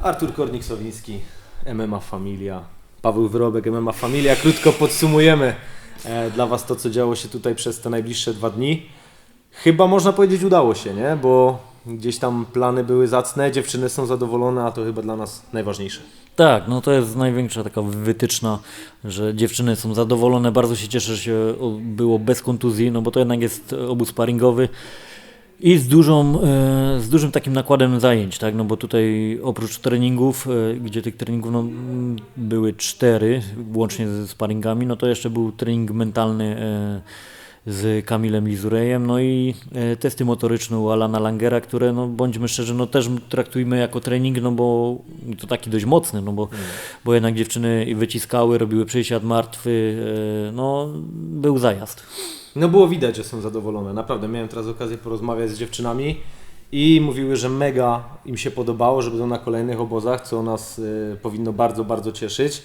Artur Kornik-Sowiński, MMA Familia, Paweł Wyrobek, MMA Familia. Krótko podsumujemy e, dla Was to, co działo się tutaj przez te najbliższe dwa dni. Chyba można powiedzieć udało się, nie? Bo gdzieś tam plany były zacne, dziewczyny są zadowolone, a to chyba dla nas najważniejsze. Tak, no to jest największa taka wytyczna, że dziewczyny są zadowolone. Bardzo się cieszę, że się było bez kontuzji, no bo to jednak jest obóz sparingowy i z, dużą, e, z dużym takim nakładem zajęć, tak? No bo tutaj oprócz treningów, e, gdzie tych treningów no, były cztery, łącznie ze sparingami, no to jeszcze był trening mentalny e, z Kamilem Lizurejem, no i e, testy motoryczne u Alana Langera, które, no bądźmy szczerzy, no też traktujmy jako trening, no bo to taki dość mocny, no bo, bo jednak dziewczyny wyciskały, robiły przysiad martwy, e, no był zajazd. No było widać, że są zadowolone. Naprawdę, miałem teraz okazję porozmawiać z dziewczynami i mówiły, że mega im się podobało, że będą na kolejnych obozach, co nas y, powinno bardzo, bardzo cieszyć.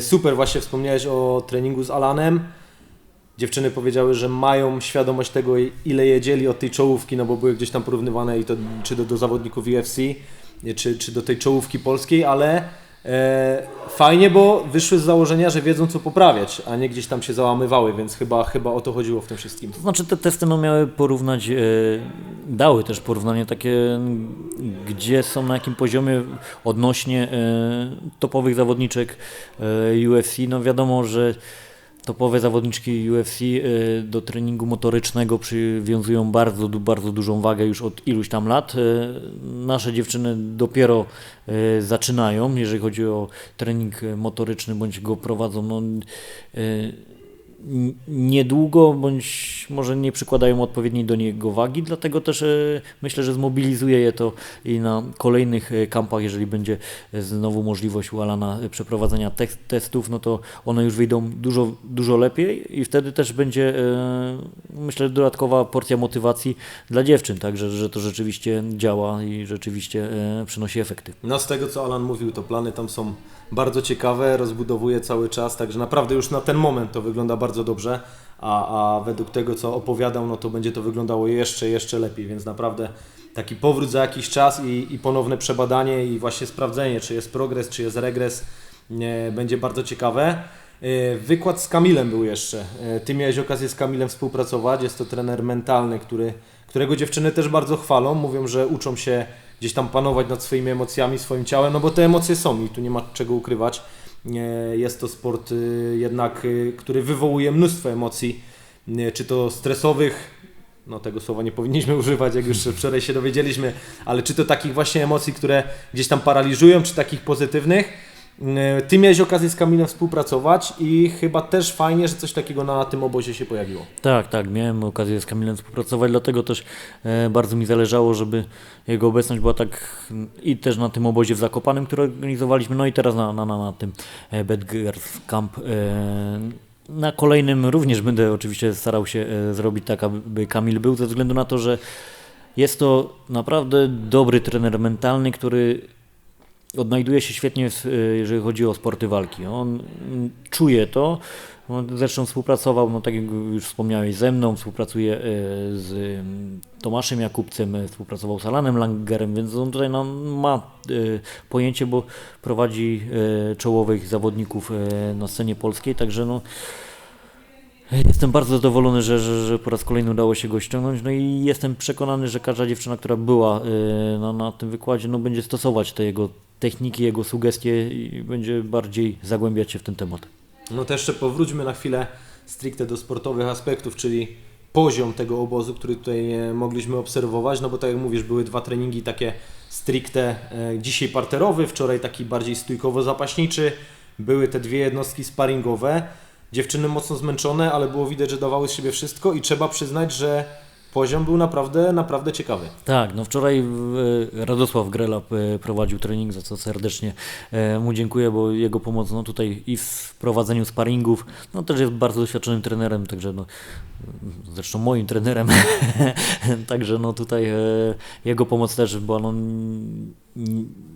Super, właśnie wspomniałeś o treningu z Alanem. Dziewczyny powiedziały, że mają świadomość tego, ile jedzieli od tej czołówki, no bo były gdzieś tam porównywane i to czy do, do zawodników UFC, czy, czy do tej czołówki polskiej, ale e, fajnie, bo wyszły z założenia, że wiedzą co poprawiać, a nie gdzieś tam się załamywały, więc chyba, chyba o to chodziło w tym wszystkim. To znaczy te testy no, miały porównać, e, dały też porównanie takie, gdzie są na jakim poziomie odnośnie e, topowych zawodniczek e, UFC. No wiadomo, że topowe zawodniczki UFC e, do treningu motorycznego przywiązują bardzo, bardzo dużą wagę już od iluś tam lat. E, Nasze dziewczyny dopiero e, zaczynają, jeżeli chodzi o trening motoryczny, bądź go prowadzą. No, niedługo, bądź może nie przykładają odpowiedniej do niego wagi, dlatego też e, myślę, że zmobilizuje je to i na kolejnych e, kampach, jeżeli będzie e, znowu możliwość u Alana przeprowadzenia tek- testów, no to one już wyjdą dużo, dużo lepiej i wtedy też będzie myślę dodatkowa porcja motywacji dla dziewczyn, także że to rzeczywiście działa i rzeczywiście przynosi efekty. No z tego co Alan mówił, to plany tam są bardzo ciekawe, rozbudowuje cały czas, także naprawdę już na ten moment to wygląda bardzo dobrze, a, a według tego co opowiadał, no to będzie to wyglądało jeszcze, jeszcze lepiej, więc naprawdę taki powrót za jakiś czas i, i ponowne przebadanie i właśnie sprawdzenie, czy jest progres, czy jest regres, nie, będzie bardzo ciekawe. E, Wykład z Kamilem był jeszcze. E, Ty miałeś okazję z Kamilem współpracować. Jest to trener mentalny, który, którego dziewczyny też bardzo chwalą. Mówią, że uczą się gdzieś tam panować nad swoimi emocjami, swoim ciałem, no bo te emocje są i tu nie ma czego ukrywać. Jest to sport y, jednak, y, który wywołuje mnóstwo emocji, y, czy to stresowych, no tego słowa nie powinniśmy używać, jak już wczoraj się dowiedzieliśmy, ale czy to takich właśnie emocji, które gdzieś tam paraliżują, czy takich pozytywnych. E, Ty miałeś okazję z Kamilem współpracować i chyba też fajnie, że coś takiego na tym obozie się pojawiło. Tak, tak, miałem okazję z Kamilem współpracować, dlatego też e, bardzo mi zależało, żeby jego obecność była tak i też na tym obozie w Zakopanem, który organizowaliśmy, no i teraz na, na, na, na tym e, Bad Camp. Na kolejnym również będę oczywiście starał się zrobić tak, aby Kamil był, ze względu na to, że jest to naprawdę dobry trener mentalny, który odnajduje się świetnie, w, y, jeżeli chodzi o sporty walki. On mm, czuje to. On zresztą współpracował, no tak jak już wspomniałeś, ze mną, współpracuje y, z mm, Tomaszem Jakubcem, y, współpracował z Alanem Langerem, więc on tutaj no, ma pojęcie, bo prowadzi czołowych zawodników na scenie polskiej, także no, Jestem bardzo zadowolony, że, że, że po raz kolejny udało się go ściągnąć. No i jestem przekonany, że każda dziewczyna, która była na, na tym wykładzie, no, będzie stosować te jego techniki, jego sugestie i będzie bardziej zagłębiać się w ten temat. No to jeszcze powróćmy na chwilę stricte do sportowych aspektów, czyli poziom tego obozu, który tutaj e, mogliśmy obserwować, no bo tak jak mówisz, były dwa treningi takie stricte, e, dzisiaj parterowy, wczoraj taki bardziej stójkowo-zapaśniczy, były te dwie jednostki sparingowe, dziewczyny mocno zmęczone, ale było widać, że dawały z siebie wszystko i trzeba przyznać, że poziom był naprawdę, naprawdę ciekawy. Tak, no wczoraj e, Radosław Grela e, prowadził trening, za co serdecznie e, mu dziękuję, bo jego pomoc no, tutaj i w prowadzeniu sparingów, no też jest bardzo doświadczonym trenerem, także no, zresztą moim trenerem, także no tutaj jego pomoc też była no,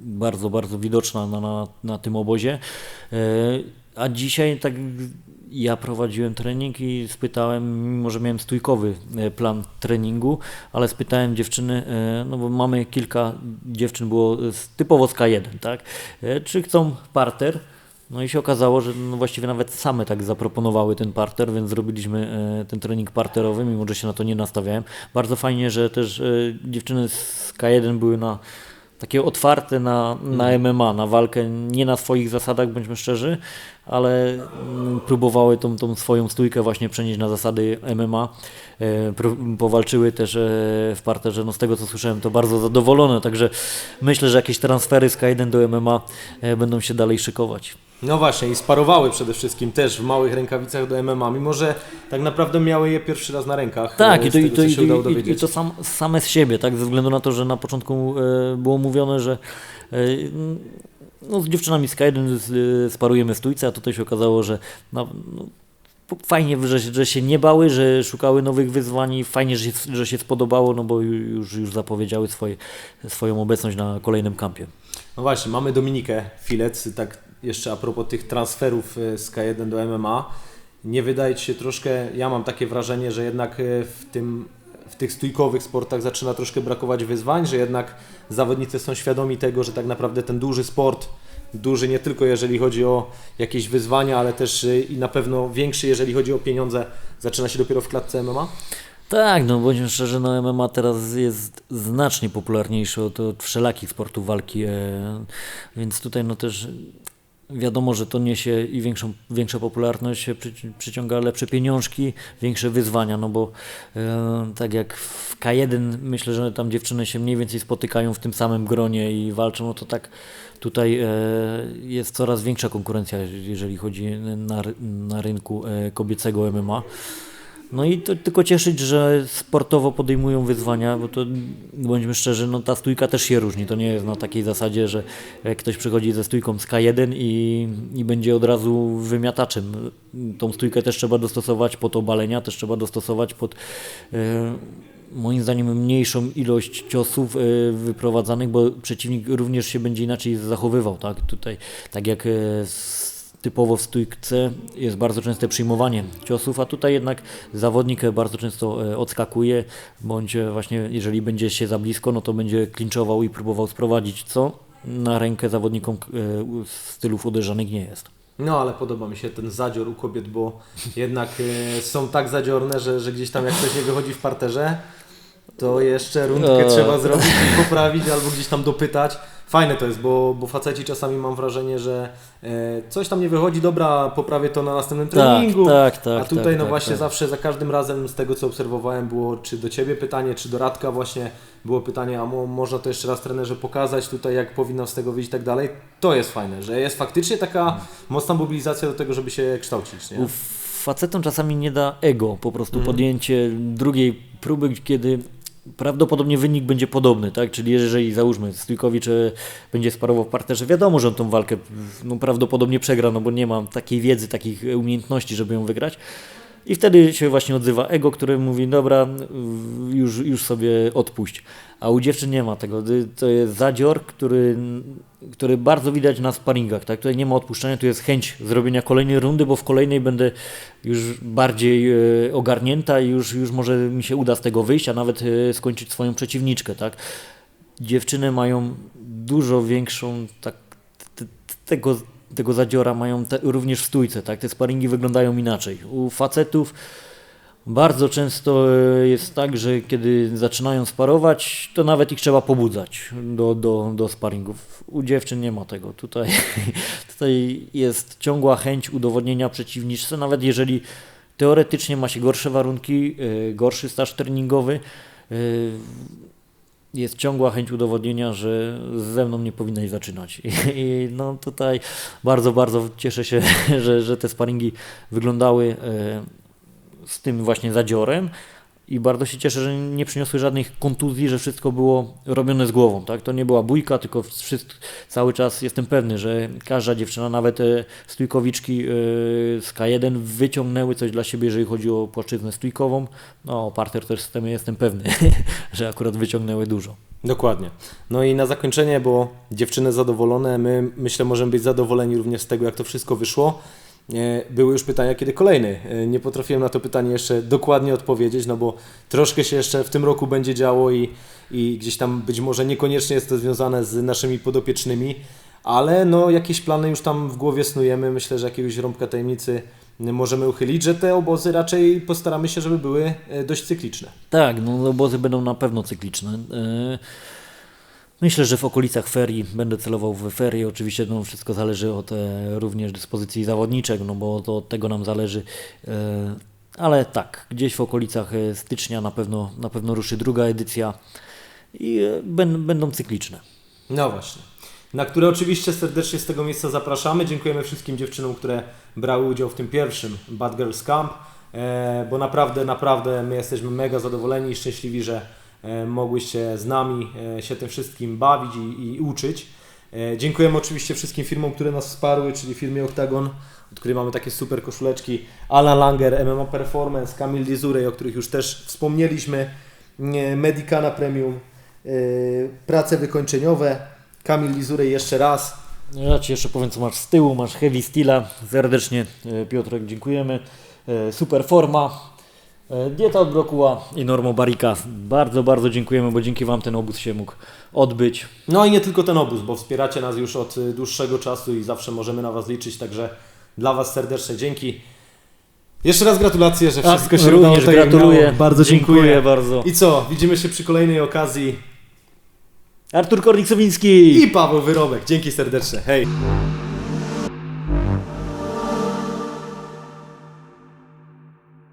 bardzo, bardzo widoczna na, na, na tym obozie. A dzisiaj tak ja prowadziłem trening i spytałem, mimo że miałem stójkowy e, plan treningu, ale spytałem dziewczyny, e, no bo mamy kilka dziewczyn było typowo z K1, tak? E, Czy chcą parter? No i się okazało, że no właściwie nawet same tak zaproponowały ten parter, więc zrobiliśmy ten trening parterowy, mimo że się na to nie nastawiałem. Bardzo fajnie, że też dziewczyny z K1 były na takie otwarte na, na MMA, na walkę, nie na swoich zasadach, bądźmy szczerzy, ale mm, próbowały tą, tą swoją stójkę właśnie przenieść na zasady MMA. E, powalczyły też e, w parterze, no z tego co słyszałem, to bardzo zadowolone, także myślę, że jakieś transfery z K1 do MMA e, będą się dalej szykować. No właśnie, i sparowały przede wszystkim też w małych rękawicach do MMA, mimo że tak naprawdę miały je pierwszy raz na rękach. Tak, i to, i tego, to, i, udało i, i dowiedzieć. to sam, same z siebie, tak, ze względu na to, że na początku było mówione, że no, z dziewczynami z K1 z- e, sparujemy stójce, a tutaj się okazało, że no, no, fajnie, że, że się nie bały, że szukały nowych wyzwań fajnie, że się, że się spodobało, no bo ju- już, już zapowiedziały swoje, swoją obecność na kolejnym kampie. No właśnie, mamy Dominikę Filec, tak jeszcze a propos tych transferów e, z K1 do MMA. Nie wydaje Ci się troszkę, ja mam takie wrażenie, że jednak e, w tym w tych stójkowych sportach zaczyna troszkę brakować wyzwań, że jednak zawodnicy są świadomi tego, że tak naprawdę ten duży sport, duży nie tylko jeżeli chodzi o jakieś wyzwania, ale też e, i na pewno większy jeżeli chodzi o pieniądze, zaczyna się dopiero w klatce MMA? Tak, no bądźmy szczerzy, no MMA teraz jest znacznie popularniejsze od, od wszelakich sportów walki, e, więc tutaj no też wiadomo, że to niesie i większą, większa popularność, przyciąga lepsze pieniążki, większe wyzwania, no bo e, tak jak w K1 myślę, że tam dziewczyny się mniej więcej spotykają w tym samym gronie i walczą, no to tak tutaj e, jest coraz większa konkurencja, jeżeli chodzi na, na rynku e, kobiecego MMA. No i to tylko cieszyć, że sportowo podejmują wyzwania, bo to bądźmy szczerzy, no ta stójka też się różni. To nie jest na takiej zasadzie, że jak ktoś przychodzi ze stójką z K1 i, i będzie od razu wymiataczem. Tą stójkę też trzeba dostosować pod obalenia, też trzeba dostosować pod e, moim zdaniem mniejszą ilość ciosów e, wyprowadzanych, bo przeciwnik również się będzie inaczej zachowywał, tak? Tutaj, tak jak e, typowo w stójce jest bardzo częste przyjmowanie ciosów, a tutaj jednak zawodnik bardzo często e, odskakuje, bądź e, właśnie jeżeli będzie się za blisko, no to będzie klinczował i próbował sprowadzić, co na rękę zawodnikom e, stylów uderzanych nie jest. No, ale podoba mi się ten zadzior u kobiet, bo jednak są tak zadziorne, że, że gdzieś tam jak ktoś nie wychodzi w parterze, to jeszcze rundkę trzeba zrobić i poprawić albo gdzieś tam dopytać. Fajne to jest, bo, bo faceci czasami mam wrażenie, że e, coś tam nie wychodzi, dobra, poprawię to na następnym treningu. tak, tak, A tutaj tak, no tak, właśnie tak. zawsze za każdym razem z tego co obserwowałem było czy do Ciebie pytanie, czy do Radka właśnie było pytanie, a mo, można to jeszcze raz trenerze pokazać tutaj jak powinno z tego wyjść i tak dalej. To jest fajne, że jest faktycznie taka mocna mobilizacja do tego, żeby się kształcić. Nie? Facetom czasami nie da ego po prostu Mhm. podjęcie drugiej próby, kiedy prawdopodobnie wynik będzie podobny, tak? Czyli jeżeli załóżmy Stójkowicz e, będzie sparował w parterze, wiadomo, że on tą walkę no, prawdopodobnie przegra, no bo nie ma takiej wiedzy, takich umiejętności, żeby ją wygrać. I wtedy się właśnie odzywa ego, które mówi, dobra, już, już sobie odpuść. A u dziewczyn nie ma tego. To jest zadzior, który, który bardzo widać na sparingach. Tak? Tutaj nie ma odpuszczenia, tu jest chęć zrobienia kolejnej rundy, bo w kolejnej będę już bardziej e, ogarnięta i już, już może mi się uda z tego wyjść, a nawet e, skończyć swoją przeciwniczkę. Tak? Dziewczyny mają dużo większą tak, tego, tego zadziora mają te, również w stójce, tak? Te sparingi wyglądają inaczej. U facetów bardzo często e, jest tak, że kiedy zaczynają sparować, to nawet ich trzeba pobudzać do, do, do sparingów. U dziewczyn nie ma tego. Tutaj, tutaj jest ciągła chęć udowodnienia przeciwniczce, nawet jeżeli teoretycznie ma się gorsze warunki, e, gorszy staż treningowy, e, jest ciągła chęć udowodnienia, że ze mną nie powinnaś zaczynać. I, no tutaj bardzo, bardzo cieszę się, że, że te sparingi wyglądały e, z tym właśnie zadziorem i bardzo się cieszę, że nie przyniosły żadnych kontuzji, że wszystko było robione z głową. Tak? To nie była bójka, tylko wszystko, cały czas jestem pewny, że każda dziewczyna, nawet e, stójkowiczki e, z K1 wyciągnęły coś dla siebie, jeżeli chodzi o płaszczyznę stójkową. No, parter też systemie jestem pewny, że akurat wyciągnęły dużo. Dokładnie. No i na zakończenie, bo dziewczyny zadowolone, my myślę możemy być zadowoleni również z tego, jak to wszystko wyszło. E, były już pytania, kiedy kolejny. E, Nie potrafiłem na to pytanie jeszcze dokładnie odpowiedzieć, no bo troszkę się jeszcze w tym roku będzie działo i, i gdzieś tam być może niekoniecznie jest to związane z naszymi podopiecznymi, ale no jakieś plany już tam w głowie snujemy. Myślę, że jakiegoś rąbka tajemnicy możemy uchylić, że te obozy raczej postaramy się, żeby były e, dość cykliczne. Tak, no obozy będą na pewno cykliczne. E, Myślę, że w okolicach ferii będę celował w ferie. Oczywiście no, wszystko zależy od e, również dyspozycji zawodniczek, no bo to od tego nam zależy. E, ale tak, gdzieś w okolicach e, stycznia na pewno, na pewno ruszy druga edycja i e, będą cykliczne. No właśnie. Na które oczywiście serdecznie z tego miejsca zapraszamy. Dziękujemy wszystkim dziewczynom, które brały udział w tym pierwszym Bad Girls Camp, e, bo naprawdę, naprawdę my jesteśmy mega zadowoleni i szczęśliwi, że e, mogłyście z nami e, się tym wszystkim bawić i, i uczyć. E, dziękujemy oczywiście wszystkim firmom, które nas wsparły, czyli firmie Octagon, od której mamy takie super koszuleczki, Alan Langer, MMA Performance, Kamil Dizurej, o których już też wspomnieliśmy, nie, Medicana Premium, prace wykończeniowe, Kamil Lizurej jeszcze raz. Ja Ci jeszcze powiem, co masz z tyłu. Masz Heavy Steela. Serdecznie Piotrek dziękujemy. Super forma. E, Dieta od Brokuła i Normo Barika. Bardzo, bardzo dziękujemy, bo dzięki Wam ten obóz się mógł odbyć. No i nie tylko ten obóz, bo wspieracie nas już od y, dłuższego czasu i zawsze możemy na Was liczyć, także dla Was serdeczne dzięki. Jeszcze raz gratulacje, że wszystko się udało. Tak gratuluję. miało. Bardzo dziękuję. dziękuję bardzo. I co, widzimy się przy kolejnej okazji. Artur Kornik-Sowiński. I Paweł Wyrobek. Dzięki serdeczne. Hej.